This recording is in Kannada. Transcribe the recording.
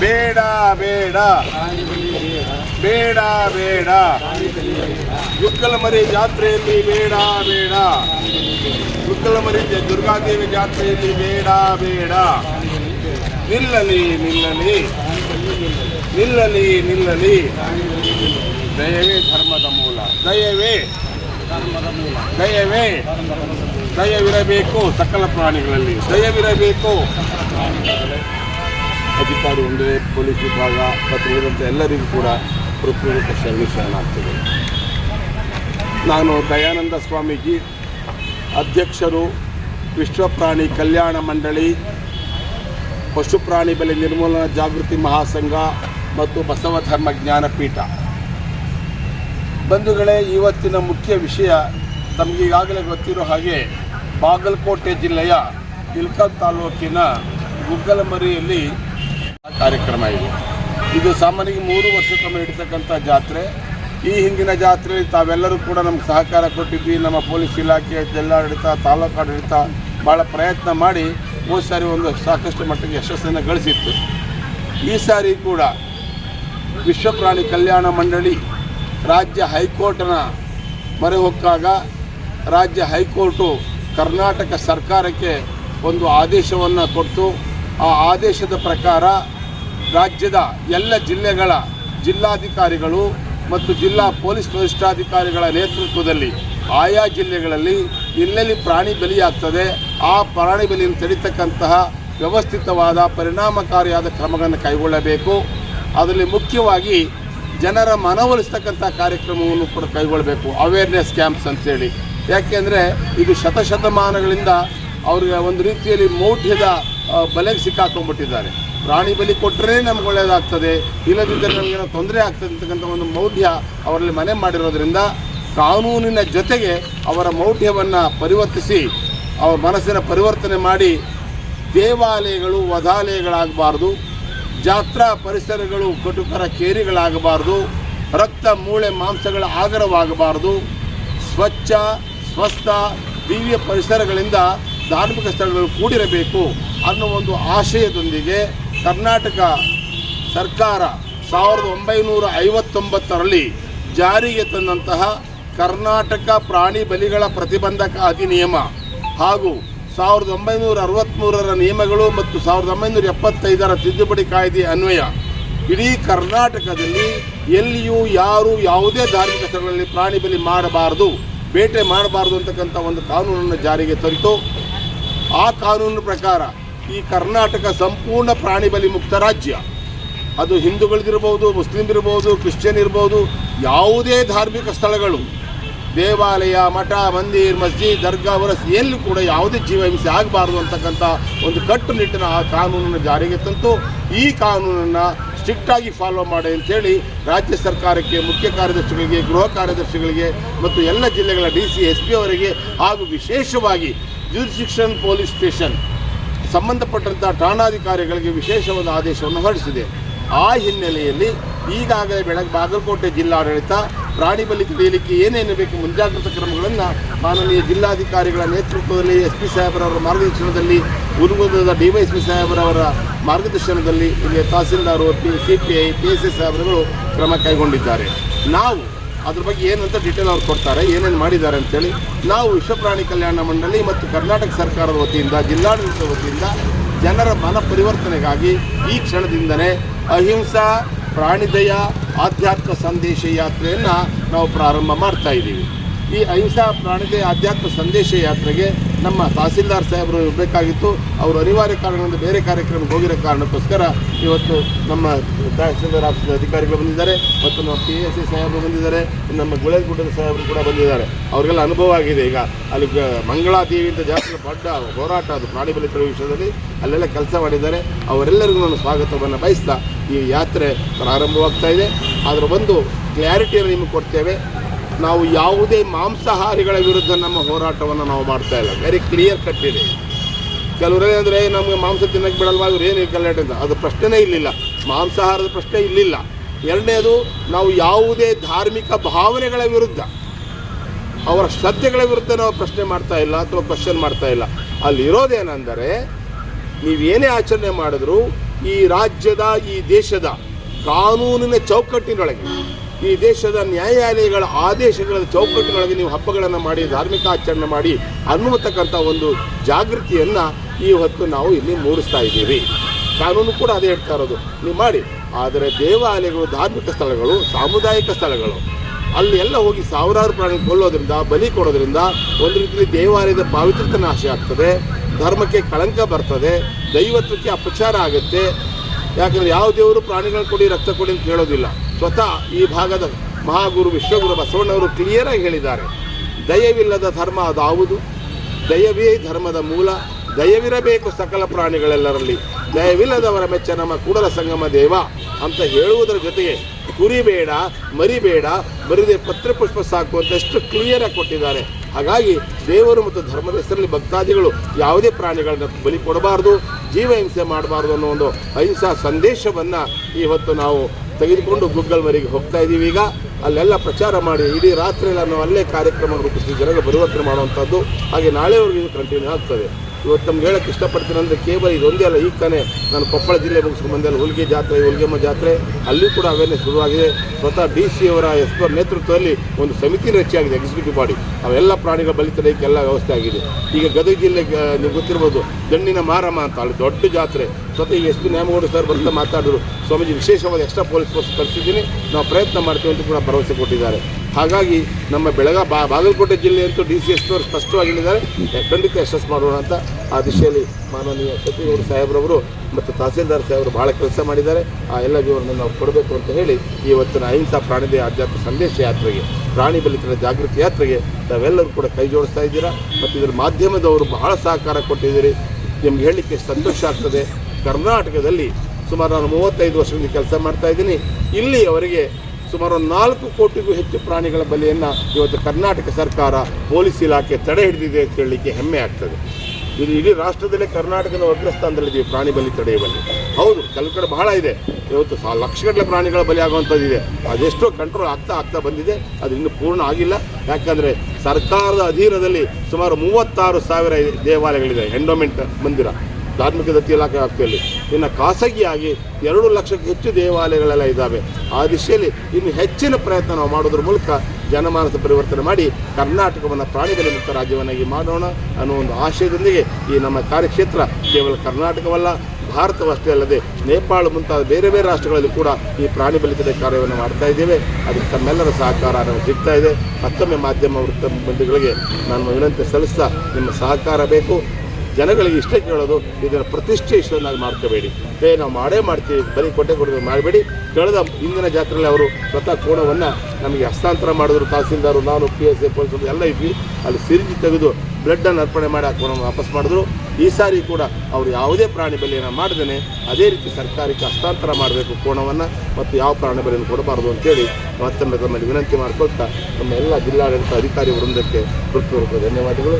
ಬೇಡ ಬೇಡ. ಬೇಡ ಬೇಡ. ಮರಿ ಜಾತ್ರೆಯಲ್ಲಿ ಬೇಡ ಬೇಡ. ಜ- ದುರ್ಗಾದೇವಿ ಜಾತ್ರೆಯಲ್ಲಿ ಬೇಡ ಬೇಡ. ನಿಲ್ಲಲಿ ನಿಲ್ಲಲಿ. ನಿಲ್ಲಲಿ ನಿಲ್ಲಲಿ. ದಯವೇ ಧರ್ಮದ ಮೂಲ. ದಯವೇ. ದಯವೇ. ದಯವಿರಬೇಕು ಸಕಲ ಪ್ರಾಣಿಗಳಲ್ಲಿ. ದಯವಿರಬೇಕು. ಅಧಿಕಾರಿ ಒಂದೇ ಪೊಲೀಸ್ ವಿಭಾಗ ಮತ್ತು ಉಳಿದಂತೆ ಎಲ್ಲರಿಗೂ ಕೂಡ ಹೃತ್ಪೂರ್ವಕ ಶರಣಿ ಶರಣಾಗ್ತದೆ. ನಾನು ದಯಾನಂದ ಸ್ವಾಮೀಜಿ, ಅಧ್ಯಕ್ಷರು ವಿಶ್ವಪ್ರಾಣಿ ಕಲ್ಯಾಣ ಮಂಡಳಿ ಪಶು ಪ್ರಾಣಿ ಬೆಲೆ ನಿರ್ಮೂಲನಾ ಜಾಗೃತಿ ಮಹಾಸಂಘ ಮತ್ತು ಬಸವ ಧರ್ಮ ಜ್ಞಾನಪೀಠ. ಬಂಧುಗಳೇ, ಇವತ್ತಿನ ಮುಖ್ಯ ವಿಷಯ ತಮಗೆ ಈಗಾಗಲೇ ಗೊತ್ತಿರೋ ಹಾಗೆ ಬಾಗಲಕೋಟೆ ಜಿಲ್ಲೆಯ ಇಲ್ಕಲ್ ತಾಲೂಕಿನ ಗುಗ್ಗಲಮರಿಯಲ್ಲಿ ಕಾರ್ಯಕ್ರಮ ಇದೆ. ಇದು ಸಾಮಾನ್ಯವಾಗಿ ಮೂರು ವರ್ಷಕ್ಕೊಮ್ಮೆ ನಡೀತಕ್ಕಂಥ ಜಾತ್ರೆ. ಈ ಹಿಂದಿನ ಜಾತ್ರೆಯಲ್ಲಿ ತಾವೆಲ್ಲರೂ ಕೂಡ ನಮ್ಗೆ ಸಹಕಾರ ಕೊಟ್ಟಿದ್ವಿ. ನಮ್ಮ ಪೊಲೀಸ್ ಇಲಾಖೆ, ಜಿಲ್ಲಾಡಳಿತ, ತಾಲೂಕು ಆಡಳಿತ ಭಾಳ ಪ್ರಯತ್ನ ಮಾಡಿ ಹೋದ ಸಾರಿ ಒಂದು ಸಾಕಷ್ಟು ಮಟ್ಟಿಗೆ ಯಶಸ್ಸನ್ನು ಗಳಿಸಿತ್ತು. ಈ ಸಾರಿ ಕೂಡ ವಿಶ್ವ ಪ್ರಾಣಿ ಕಲ್ಯಾಣ ಮಂಡಳಿ ರಾಜ್ಯ ಹೈಕೋರ್ಟ್ನ ಮೊರೆ ಹೊಕ್ಕಾಗ ರಾಜ್ಯ ಹೈಕೋರ್ಟು ಕರ್ನಾಟಕ ಸರ್ಕಾರಕ್ಕೆ ಒಂದು ಆದೇಶವನ್ನು ಕೊಟ್ಟು ಆ ಆದೇಶದ ಪ್ರಕಾರ ರಾಜ್ಯದ ಎಲ್ಲ ಜಿಲ್ಲೆಗಳ ಜಿಲ್ಲಾಧಿಕಾರಿಗಳು ಮತ್ತು ಜಿಲ್ಲಾ ಪೊಲೀಸ್ ವರಿಷ್ಠಾಧಿಕಾರಿಗಳ ನೇತೃತ್ವದಲ್ಲಿ ಆಯಾ ಜಿಲ್ಲೆಗಳಲ್ಲಿ ಎಲ್ಲೆಲ್ಲಿ ಪ್ರಾಣಿ ಬಲಿಯಾಗ್ತದೆ. ಆ ಪ್ರಾಣಿ ಬಲಿಯನ್ನು ತಡಿತಕ್ಕಂತಹ ವ್ಯವಸ್ಥಿತವಾದ ಪರಿಣಾಮಕಾರಿಯಾದ ಕ್ರಮಗಳನ್ನು ಕೈಗೊಳ್ಳಬೇಕು. ಅದರಲ್ಲಿ ಮುಖ್ಯವಾಗಿ ಜನರ ಮನವೊಲಿಸ್ತಕ್ಕಂಥ ಕಾರ್ಯಕ್ರಮವನ್ನು ಕೂಡ ಕೈಗೊಳ್ಳಬೇಕು. ಅವೇರ್ನೆಸ್ ಕ್ಯಾಂಪ್ಸ್ ಅಂತೇಳಿ. ಯಾಕೆಂದರೆ ಇದು ಶತಶತಮಾನಗಳಿಂದ ಅವ್ರಿಗೆ ಒಂದು ರೀತಿಯಲ್ಲಿ ಮೌಢ್ಯದ ಬಲೆಗೆ ಸಿಕ್ಕಾಕೊಂಡ್ಬಿಟ್ಟಿದ್ದಾರೆ. ಪ್ರಾಣಿ ಬಲಿ ಕೊಟ್ಟರೆ ನಮ್ಗೆ ಒಳ್ಳೆಯದಾಗ್ತದೆ ಇಲ್ಲದಿದ್ದರೆ ನಮಗೇನೋ ತೊಂದರೆ ಆಗ್ತದೆ ಅಂತಕ್ಕಂಥ ಒಂದು ಮೌಢ್ಯ ಅವರಲ್ಲಿ ಮನೆ ಮಾಡಿರೋದ್ರಿಂದ ಕಾನೂನಿನ ಜೊತೆಗೆ ಅವರ ಮೌಢ್ಯವನ್ನು ಪರಿವರ್ತಿಸಿ, ಅವರ ಮನಸ್ಸಿನ ಪರಿವರ್ತನೆ ಮಾಡಿ ದೇವಾಲಯಗಳು, ವಧಾಲಯಗಳಾಗಬಾರ್ದು, ಜಾತ್ರಾ ಪರಿಸರಗಳು ಕಟುಕರ ಕೇರಿಗಳಾಗಬಾರ್ದು, ರಕ್ತ ಮೂಳೆ ಮಾಂಸಗಳ ಆಗರವಾಗಬಾರ್ದು, ಸ್ವಚ್ಛ, ಸ್ವಸ್ಥ ದಿವ್ಯ ಪರಿಸರಗಳಿಂದ ಧಾರ್ಮಿಕ ಸ್ಥಳಗಳು ಕೂಡಿರಬೇಕು ಅನ್ನೋ ಒಂದು ಆಶಯದೊಂದಿಗೆ ಕರ್ನಾಟಕ ಸರ್ಕಾರ ಸಾವಿರದ ಒಂಬೈನೂರ ಐವತ್ತೊಂಬತ್ತರಲ್ಲಿ ಜಾರಿಗೆ ತಂದಂತಹ ಕರ್ನಾಟಕ ಪ್ರಾಣಿ ಬಲಿಗಳ ಪ್ರತಿಬಂಧಕ ಅಧಿನಿಯಮ ಹಾಗೂ ಸಾವಿರದ ಒಂಬೈನೂರ ಅರವತ್ತ್ಮೂರರ ನಿಯಮಗಳು ಮತ್ತು ಸಾವಿರದ ಒಂಬೈನೂರ ಎಪ್ಪತ್ತೈದರ ತಿದ್ದುಪಡಿ ಕಾಯ್ದೆ ಅನ್ವಯ. ಇಡೀ ಕರ್ನಾಟಕದಲ್ಲಿ ಎಲ್ಲಿಯೂ ಯಾರು ಯಾವುದೇ ಧಾರ್ಮಿಕ ಸ್ಥಳಗಳಲ್ಲಿ ಪ್ರಾಣಿ ಬಲಿ ಮಾಡಬಾರದು, ಬೇಟೆ ಮಾಡಬಾರದು ಅಂತಕ್ಕಂಥ ಒಂದು ಕಾನೂನನ್ನು ಜಾರಿಗೆ ತಂತು ಆ ಕಾನೂನಿನ ಪ್ರಕಾರ ಈ ಕರ್ನಾಟಕ ಸಂಪೂರ್ಣ ಪ್ರಾಣಿ ಬಲಿ ಮುಕ್ತ ರಾಜ್ಯ. ಅದು ಹಿಂದೂಗಳಿಗಿರ್ಬೋದು ಮುಸ್ಲಿಂ ಇರ್ಬೋದು ಕ್ರಿಶ್ಚಿಯನ್ ಇರ್ಬೋದು ಯಾವುದೇ ಧಾರ್ಮಿಕ ಸ್ಥಳಗಳು. ದೇವಾಲಯ, ಮಠ, ಮಂದಿರ್, ಮಸ್ಜಿದ್, ದರ್ಗಾ ವರಸ್ ಎಲ್ಲೂ ಕೂಡ ಯಾವುದೇ ಜೀವ ಹಿಂಸೆ ಆಗಬಾರ್ದು ಅಂತಕ್ಕಂಥ ಒಂದು ಕಟ್ಟುನಿಟ್ಟಿನ ಆ ಕಾನೂನನ್ನು ಜಾರಿಗೆ ತಂತು, ಈ ಕಾನೂನನ್ನು ಸ್ಟ್ರಿಕ್ಟಾಗಿ ಫಾಲೋ ಮಾಡಿ ಅಂತೇಳಿ ರಾಜ್ಯ ಸರ್ಕಾರಕ್ಕೆ, ಮುಖ್ಯ ಕಾರ್ಯದರ್ಶಿಗಳಿಗೆ, ಗೃಹ ಕಾರ್ಯದರ್ಶಿಗಳಿಗೆ ಮತ್ತು ಎಲ್ಲ ಜಿಲ್ಲೆಗಳ ಡಿ ಸಿ, ಎಸ್ ಪಿ ಅವರಿಗೆ ಹಾಗೂ ವಿಶೇಷವಾಗಿ ಜುರಿಸ್ಟಿಕ್ಷನ್ ಪೊಲೀಸ್ ಸ್ಟೇಷನ್ ಸಂಬಂಧಪಟ್ಟಂಥ ಠಾಣಾಧಿಕಾರಿಗಳಿಗೆ ವಿಶೇಷವಾದ ಆದೇಶವನ್ನು ಹೊರಡಿಸಿದೆ. ಆ ಹಿನ್ನೆಲೆಯಲ್ಲಿ ಈಗಾಗಲೇ ಬೆಳಗ್ಗೆ ಬಾಗಲಕೋಟೆ ಜಿಲ್ಲಾಡಳಿತ ಪ್ರಾಣಿ ಬಲಿ ತಡೆಯಲಿಕ್ಕೆ ಏನೇನು ಬೇಕು ಮುಂಜಾಗ್ರತಾ ಕ್ರಮಗಳನ್ನು ಮಾನನೀಯ ಜಿಲ್ಲಾಧಿಕಾರಿಗಳ ನೇತೃತ್ವದಲ್ಲಿ ಎಸ್ ಪಿ ಸಾಹೇಬರವರ ಮಾರ್ಗದರ್ಶನದಲ್ಲಿ ಉರುಗುದ ಡಿ ಸಾಹೇಬರವರ ಮಾರ್ಗದರ್ಶನದಲ್ಲಿ ಇಲ್ಲಿ tahsildar C P I, P S S ಸಾಹೇಬರುಗಳು ಕ್ರಮ ಕೈಗೊಂಡಿದ್ದಾರೆ. ನಾವು ಅದ್ರ ಬಗ್ಗೆ ಏನಂತ ಡೀಟೇಲ್ ಅವ್ರು ಕೊಡ್ತಾರೆ, ಏನೇನು ಮಾಡಿದ್ದಾರೆ ಅಂತೇಳಿ ನಾವು ವಿಶ್ವ ಪ್ರಾಣಿ ಕಲ್ಯಾಣ ಮಂಡಳಿ ಮತ್ತು ಕರ್ನಾಟಕ ಸರ್ಕಾರದ ವತಿಯಿಂದ, ಜಿಲ್ಲಾಡಳಿತದ ವತಿಯಿಂದ ಜನರ ಮನ ಪರಿವರ್ತನೆಗಾಗಿ ಈ ಕ್ಷಣದಿಂದಲೇ ಅಹಿಂಸಾ ಪ್ರಾಣಿದಯ ಆಧ್ಯಾತ್ಮ ಸಂದೇಶ ಯಾತ್ರೆಯನ್ನು ನಾವು ಪ್ರಾರಂಭ ಮಾಡ್ತಾ ಇದ್ದೀವಿ. ಈ ಅಹಿಂಸಾ ಪ್ರಾಣಿಗೆ ಆಧ್ಯಾತ್ಮ ಸಂದೇಶ ಯಾತ್ರೆಗೆ ನಮ್ಮ ತಹಸೀಲ್ದಾರ್ ಸಾಹೇಬರು ಇರಬೇಕಾಗಿತ್ತು. ಅವರು ಅನಿವಾರ್ಯ ಕಾರಣಗಳಿಂದ ಬೇರೆ ಕಾರ್ಯಕ್ರಮಕ್ಕೆ ಹೋಗಿರೋ ಕಾರಣಕ್ಕೋಸ್ಕರ ಇವತ್ತು ನಮ್ಮ ತಹಸೀಲ್ದಾರ್ ಆಫೀಸ್ ಅಧಿಕಾರಿಗಳು ಬಂದಿದ್ದಾರೆ ಮತ್ತು ನಮ್ಮ ಪಿ ಎಸ್ ಸಿ ಸಾಹೇಬರು ಬಂದಿದ್ದಾರೆ, ನಮ್ಮ ಗುಳೇಗುಡ್ಡದ ಸಾಹೇಬರು ಕೂಡ ಬಂದಿದ್ದಾರೆ. ಅವರಿಗೆಲ್ಲ ಅನುಭವ ಆಗಿದೆ ಈಗ. ಅಲ್ಲಿ ಮಂಗಳಾದೇವಿಯಿಂದ ಜಾತ್ರೆ ದೊಡ್ಡ ಹೋರಾಟ ಅದು ಪ್ರಾಣಿ ಬಲಿ ತರುವ ವಿಷಯದಲ್ಲಿ ಅಲ್ಲೆಲ್ಲ ಕೆಲಸ ಮಾಡಿದ್ದಾರೆ. ಅವರೆಲ್ಲರಿಗೂ ನಾನು ಸ್ವಾಗತವನ್ನು ಬಯಸ್ತಾ ಈ ಯಾತ್ರೆ ಪ್ರಾರಂಭವಾಗ್ತಾ ಇದೆ. ಅದರ ಒಂದು ಕ್ಲಾರಿಟಿಯನ್ನು ನಿಮಗೆ ಕೊಡ್ತೇವೆ. ನಾವು ಯಾವುದೇ ಮಾಂಸಾಹಾರಿಗಳ ವಿರುದ್ಧ ನಮ್ಮ ಹೋರಾಟವನ್ನು ನಾವು ಮಾಡ್ತಾ ಇಲ್ಲ. ವೆರಿ ಕ್ಲಿಯರ್ ಕಟ್ ಇದೆ. ಕೆಲವರು ಏನಂದರೆ ನಮಗೆ ಮಾಂಸ ತಿನ್ನಕ್ಕೆ ಬಿಡಲ್ವಾ? ಇವ್ರು ಏನು ಗಲಾಟೆ ಅಂತ? ಅದು ಪ್ರಶ್ನೆನೇ ಇರಲಿಲ್ಲ. ಮಾಂಸಾಹಾರದ ಪ್ರಶ್ನೆ ಇರಲಿಲ್ಲ. ಎರಡನೇದು, ನಾವು ಯಾವುದೇ ಧಾರ್ಮಿಕ ಭಾವನೆಗಳ ವಿರುದ್ಧ, ಅವರ ಶ್ರದ್ಧೆಗಳ ವಿರುದ್ಧ ನಾವು ಪ್ರಶ್ನೆ ಮಾಡ್ತಾ ಇಲ್ಲ ಅಥವಾ ಕ್ವಶನ್ ಮಾಡ್ತಾ ಇಲ್ಲ. ಅಲ್ಲಿರೋದೇನೆಂದರೆ ನೀವೇನೇ ಆಚರಣೆ ಮಾಡಿದ್ರು ಈ ರಾಜ್ಯದ, ಈ ದೇಶದ ಕಾನೂನಿನ ಚೌಕಟ್ಟಿನೊಳಗೆ ಈ ದೇಶದ ನ್ಯಾಯಾಲಯಗಳ ಆದೇಶಗಳ ಚೌಕಟ್ಟಿನೊಳಗೆ ನೀವು ಹಬ್ಬಗಳನ್ನು ಮಾಡಿ, ಧಾರ್ಮಿಕ ಆಚರಣೆ ಮಾಡಿ ಅನ್ನುವತಕ್ಕಂಥ ಒಂದು ಜಾಗೃತಿಯನ್ನು ಈ ಹೊತ್ತು ನಾವು ಇಲ್ಲಿ ಮೂಡಿಸ್ತಾ ಇದ್ದೀವಿ. ಕಾನೂನು ಕೂಡ ಅದೇ ಹೇಳ್ತಾ ಇರೋದು. ನೀವು ಮಾಡಿ. ಆದರೆ ದೇವಾಲಯಗಳು, ಧಾರ್ಮಿಕ ಸ್ಥಳಗಳು, ಸಾಮುದಾಯಿಕ ಸ್ಥಳಗಳು, ಅಲ್ಲಿ ಎಲ್ಲ ಹೋಗಿ ಸಾವಿರಾರು ಪ್ರಾಣಿ ಕೊಲ್ಲೋದ್ರಿಂದ, ಬಲಿ ಕೊಡೋದ್ರಿಂದ ಒಂದು ರೀತಿಯಲ್ಲಿ ದೇವಾಲಯದ ಪಾವಿತ್ರತೆ ನಾಶ ಆಗ್ತದೆ. ಧರ್ಮಕ್ಕೆ ಕಳಂಕ ಬರ್ತದೆ. ದೈವತ್ವಕ್ಕೆ ಅಪಚಾರ ಆಗುತ್ತೆ. ಯಾಕಂದರೆ ಯಾವ ದೇವರು ಪ್ರಾಣಿಗಳನ್ನ ಕೊಡಿ, ರಕ್ತ ಕೊಡಿ ಅಂತ ಹೇಳೋದಿಲ್ಲ. ಸ್ವತಃ ಈ ಭಾಗದ ಮಹಾಗುರು ವಿಶ್ವಗುರು ಬಸವಣ್ಣವರು ಕ್ಲಿಯರಾಗಿ ಹೇಳಿದ್ದಾರೆ. ದಯವಿಲ್ಲದ ಧರ್ಮ ಅದಾವುದು ದಯವೇ ಧರ್ಮದ ಮೂಲ. ದಯವಿರಬೇಕು ಸಕಲ ಪ್ರಾಣಿಗಳೆಲ್ಲರಲ್ಲಿ. ದಯವಿಲ್ಲದವರ ಮೆಚ್ಚ ನಮ್ಮ ಕೂಡಲ ಸಂಗಮ ದೇವ ಅಂತ ಹೇಳುವುದರ ಜೊತೆಗೆ ಕುರಿ ಬೇಡ ಮರಿ ಬೇಡ ಮರಿದೆ ಪತ್ರ ಪುಷ್ಪ ಸಾಕು ಅಂತ ಎಷ್ಟು ಕ್ಲಿಯರ್ ಆಗಿ ಕೊಟ್ಟಿದ್ದಾರೆ. ಹಾಗಾಗಿ ದೇವರು ಮತ್ತು ಧರ್ಮದ ಹೆಸರಲ್ಲಿ ಭಕ್ತಾದಿಗಳು ಯಾವುದೇ ಪ್ರಾಣಿಗಳನ್ನ ಬಲಿ ಕೊಡಬಾರ್ದು, ಜೀವ ಹಿಂಸೆ ಮಾಡಬಾರ್ದು ಅನ್ನೋ ಒಂದು ಅಹಿಂಸಾ ಸಂದೇಶವನ್ನು ಇವತ್ತು ನಾವು ತೆಗೆದುಕೊಂಡು ಗುಗ್ಗಲ್ ಮರಿಗೆ ಹೋಗ್ತಾ ಇದ್ದೀವಿ. ಈಗ ಅಲ್ಲೆಲ್ಲ ಪ್ರಚಾರ ಮಾಡಿ, ಇಡೀ ರಾತ್ರಿ ನಾವು ಅಲ್ಲೇ ಕಾರ್ಯಕ್ರಮ ರೂಪಿಸಿ, ಜನರು ಪರಿವರ್ತನೆ ಮಾಡುವಂಥದ್ದು. ಹಾಗೆ ನಾಳೆವರೆಗೂ ಇದು ಕಂಟಿನ್ಯೂ ಆಗ್ತದೆ. ಇವತ್ತು ನಮ್ಗೆ ಹೇಳಕ್ಕೆ ಇಷ್ಟಪಡ್ತೀನಿ ಅಂದರೆ ಕೇವಲ ಇದೊಂದೇ ಅಲ್ಲ, ಈಗ ತಾನೇ ನಾನು ಕೊಪ್ಪಳ ಜಿಲ್ಲೆ ಮುಗಿಸ್ಕೊಂಡು ಬಂದೆ, ಅಲ್ಲಿ ಹುಲ್ಗೆ ಜಾತ್ರೆ, ಹುಲ್ಗೆಮ್ಮ ಜಾತ್ರೆ ಅಲ್ಲಿ ಕೂಡ ಅವೇರ್ನೆಸ್ ಶುರುವಾಗಿದೆ. ಸ್ವತಃ ಡಿ ಸಿ ಅವರ ಎಸ್ ಪಿ ನೇತೃತ್ವದಲ್ಲಿ ಒಂದು ಸಮಿತಿ ರಚೆಯಾಗಿದೆ ಎಕ್ಸಿಕ್ಯೂಟಿವ್ ಬಾಡಿ ಅವೆಲ್ಲ ಪ್ರಾಣಿಗಳ ಬಲಿತಡೆಯಕ್ಕೆಲ್ಲ ವ್ಯವಸ್ಥೆ ಆಗಿದೆ. ಈಗ ಗದಗ ಜಿಲ್ಲೆಗೆ ನೀವು ಗೊತ್ತಿರ್ಬೋದು ದಣ್ಣಿನ ಮಾರಮ್ಮ ಅಂತ ಅಲ್ಲಿ ದೊಡ್ಡ ಜಾತ್ರೆ. ಸ್ವತಃ ಎಸ್ ಪಿ ನ್ಯಾಮಗೌಡ ಸರ್ ಬಂದು ಮಾತಾಡಿದ್ರು, ಸ್ವಾಮೀಜಿ ವಿಶೇಷವಾದ ಎಕ್ಸ್ಟ್ರಾ ಪೊಲೀಸ್ ಫೋರ್ಸ್ ಕಳಿಸಿದ್ದೀನಿ, ನಾವು ಪ್ರಯತ್ನ ಮಾಡ್ತೀವಿ ಅಂತ ಕೂಡ ಭರವಸೆ ಕೊಟ್ಟಿದ್ದಾರೆ. ಹಾಗಾಗಿ ನಮ್ಮ ಬೆಳಗ ಬಾ ಬಾಗಲಕೋಟೆ ಜಿಲ್ಲೆ ಅಂತೂ ಡಿ ಸಿ ಎಸ್ ಅವರು ಸ್ಪಷ್ಟವಾಗಿ ಹೇಳಿದ್ದಾರೆ. ಖಂಡಿತ ಯಶಸ್ಸು ಮಾಡೋಣ ಅಂತ ಆ ದಿಶೆಯಲ್ಲಿ ಮಾನನೀಯ ಸಚಿವರು ಸಾಹೇಬ್ರವರು ಮತ್ತು ತಹಸೀಲ್ದಾರ್ ಸಾಹೇಬರು ಭಾಳ ಕೆಲಸ ಮಾಡಿದ್ದಾರೆ. ಆ ಎಲ್ಲ ವಿವರನ್ನು ನಾವು ಕೊಡಬೇಕು ಅಂತ ಹೇಳಿ ಇವತ್ತಿನ ಅಹಿಂಸಾ ಪ್ರಾಣಿದೇ ಆಧ್ಯಾತ್ಮ ಸಂದೇಶ ಯಾತ್ರೆಗೆ, ಪ್ರಾಣಿ ಬಲಿತರ ಜಾಗೃತಿ ಯಾತ್ರೆಗೆ ತಾವೆಲ್ಲರೂ ಕೂಡ ಕೈ ಜೋಡಿಸ್ತಾ ಇದ್ದೀರಾ? ಮತ್ತು ಇದರ ಮಾಧ್ಯಮದವರು ಬಹಳ ಸಹಕಾರ ಕೊಟ್ಟಿದ್ದೀರಿ. ನಿಮ್ಗೆ ಹೇಳಲಿಕ್ಕೆ ಸಂತೋಷ ಆಗ್ತದೆ. ಕರ್ನಾಟಕದಲ್ಲಿ ಸುಮಾರು ನಾನು ಮೂವತ್ತೈದು ವರ್ಷದಿಂದ ಕೆಲಸ ಮಾಡ್ತಾ ಇದ್ದೀನಿ. ಇಲ್ಲಿಯವರೆಗೆ ಸುಮಾರು ನಾಲ್ಕು ಕೋಟಿಗೂ ಹೆಚ್ಚು ಪ್ರಾಣಿಗಳ ಬಲಿಯನ್ನು ಇವತ್ತು ಕರ್ನಾಟಕ ಸರ್ಕಾರ ಪೊಲೀಸ್ ಇಲಾಖೆ ತಡೆ ಹಿಡಿದಿದೆ ಅಂತ ಹೇಳಲಿಕ್ಕೆ ಹೆಮ್ಮೆ ಆಗ್ತದೆ. ಇದು ಇಡೀ ರಾಷ್ಟ್ರದಲ್ಲೇ ಕರ್ನಾಟಕದ ಅಗ್ರಸ್ಥಾನದಲ್ಲಿದ್ದೀವಿ ಪ್ರಾಣಿ ಬಲಿ ತಡೆಯುವಲ್ಲಿ ಹೌದು ಕೆಲವು ಕಡೆ ಬಹಳ ಇದೆ. ಇವತ್ತು ಲಕ್ಷಗಟ್ಟಲೆ ಪ್ರಾಣಿಗಳ ಬಲಿ ಆಗುವಂಥದ್ದಿದೆ ಅದೆಷ್ಟೋ ಕಂಟ್ರೋಲ್ ಆಗ್ತಾ ಆಗ್ತಾ ಬಂದಿದೆ. ಅದು ಇನ್ನೂ ಪೂರ್ಣ ಆಗಿಲ್ಲ. ಯಾಕಂದರೆ ಸರ್ಕಾರದ ಅಧೀನದಲ್ಲಿ ಸುಮಾರು ಮೂವತ್ತಾರು ಸಾವಿರ ದೇವಾಲಯಗಳಿದೆ. ಎಂಡೋಮೆಂಟ್ ಮಂದಿರ. ಧಾರ್ಮಿಕ ದತ್ತಿ ಇಲಾಖೆ ವ್ಯಾಪ್ತಿಯಲ್ಲಿ. ಇನ್ನು ಖಾಸಗಿಯಾಗಿ ಎರಡು ಲಕ್ಷಕ್ಕೆ ಹೆಚ್ಚು ದೇವಾಲಯಗಳೆಲ್ಲ ಇದ್ದಾವೆ. ಆ ದಿಶೆಯಲ್ಲಿ ಇನ್ನು ಹೆಚ್ಚಿನ ಪ್ರಯತ್ನ ನಾವು ಮಾಡೋದ್ರ ಮೂಲಕ ಜನಮಾನಸ ಪರಿವರ್ತನೆ ಮಾಡಿ ಕರ್ನಾಟಕವನ್ನು ಪ್ರಾಣಿಗಳ ಮುಕ್ತ ರಾಜ್ಯವನ್ನಾಗಿ ಮಾಡೋಣ ಅನ್ನೋ ಒಂದು ಆಶಯದೊಂದಿಗೆ ಈ ನಮ್ಮ ಕಾರ್ಯಕ್ಷೇತ್ರ ಕೇವಲ ಕರ್ನಾಟಕವಲ್ಲ, ಭಾರತವಷ್ಟೇ ಅಲ್ಲದೆ ನೇಪಾಳ ಮುಂತಾದ ಬೇರೆ ಬೇರೆ ರಾಷ್ಟ್ರಗಳಲ್ಲಿ ಕೂಡ ಈ ಪ್ರಾಣಿ ಬಲಿತದ ಕಾರ್ಯವನ್ನು ಮಾಡ್ತಾ ಇದ್ದೇವೆ. ಅದಕ್ಕೆ ತಮ್ಮೆಲ್ಲರ ಸಹಕಾರ ನಮಗೆ ಸಿಗ್ತಾ ಇದೆ. ಮತ್ತೊಮ್ಮೆ ಮಾಧ್ಯಮ ವೃತ್ತ ಬಂಧುಗಳಿಗೆ ನಾನು ವಿನಂತಿ ಸಲ್ಲಿಸ್ತಾ ನಿಮ್ಮ ಸಹಕಾರ ಬೇಕು. ಜನಗಳಿಗೆ ಇಷ್ಟೇ ಕೇಳೋದು ಇದರ ಪ್ರತಿಷ್ಠೆ ಇಷ್ಟನ್ನಾಗಿ ಮಾಡ್ಕೋಬೇಡಿ. ಏ, ನಾವು ಮಾಡೇ ಮಾಡ್ತೀವಿ, ಬರೀ ಕೊಟ್ಟೆ ಕೊಡೋದು ಮಾಡಬೇಡಿ. ಕಳೆದ ಹಿಂದಿನ ಜಾತ್ರೆಯಲ್ಲಿ ಅವರು ಸ್ವತಃ ಕೋಣವನ್ನು ನಮಗೆ ಹಸ್ತಾಂತರ ಮಾಡಿದ್ರು, ತಹಸೀಲ್ದಾರು, ನಾನು ಪಿ ಎಸ್ ಎ ಪೊಲೀಸರು ಎಲ್ಲ ಇದ್ವಿ. ಅಲ್ಲಿ ಸಿರಿಂಜಿ ತೆಗೆದು ಬ್ಲಡ್ಡನ್ನು ಅರ್ಪಣೆ ಮಾಡಿ ಆ ಕೋಣವನ್ನು ವಾಪಸ್ ಮಾಡಿದ್ರು. ಈ ಸಾರಿ ಕೂಡ ಅವರು ಯಾವುದೇ ಪ್ರಾಣಿ ಬಲಿಯನ್ನು ಮಾಡ್ದೇನೆ, ಅದೇ ರೀತಿ ಸರ್ಕಾರಕ್ಕೆ ಹಸ್ತಾಂತರ ಮಾಡಬೇಕು ಕೋಣವನ್ನು ಮತ್ತು ಯಾವ ಪ್ರಾಣಿ ಬಲಿಯನ್ನು ಕೊಡಬಾರ್ದು ಅಂತೇಳಿ ಮತ್ತೊಮ್ಮೆ ತಮ್ಮಲ್ಲಿ ವಿನಂತಿ ಮಾಡಿಕೊಳ್ತಾ ನಮ್ಮ ಎಲ್ಲ ಜಿಲ್ಲಾಡಳಿತ ಅಧಿಕಾರಿ ವೃಂದಕ್ಕೆ ಹೃತ್ಪೂರ್ವಕ ಧನ್ಯವಾದಗಳು.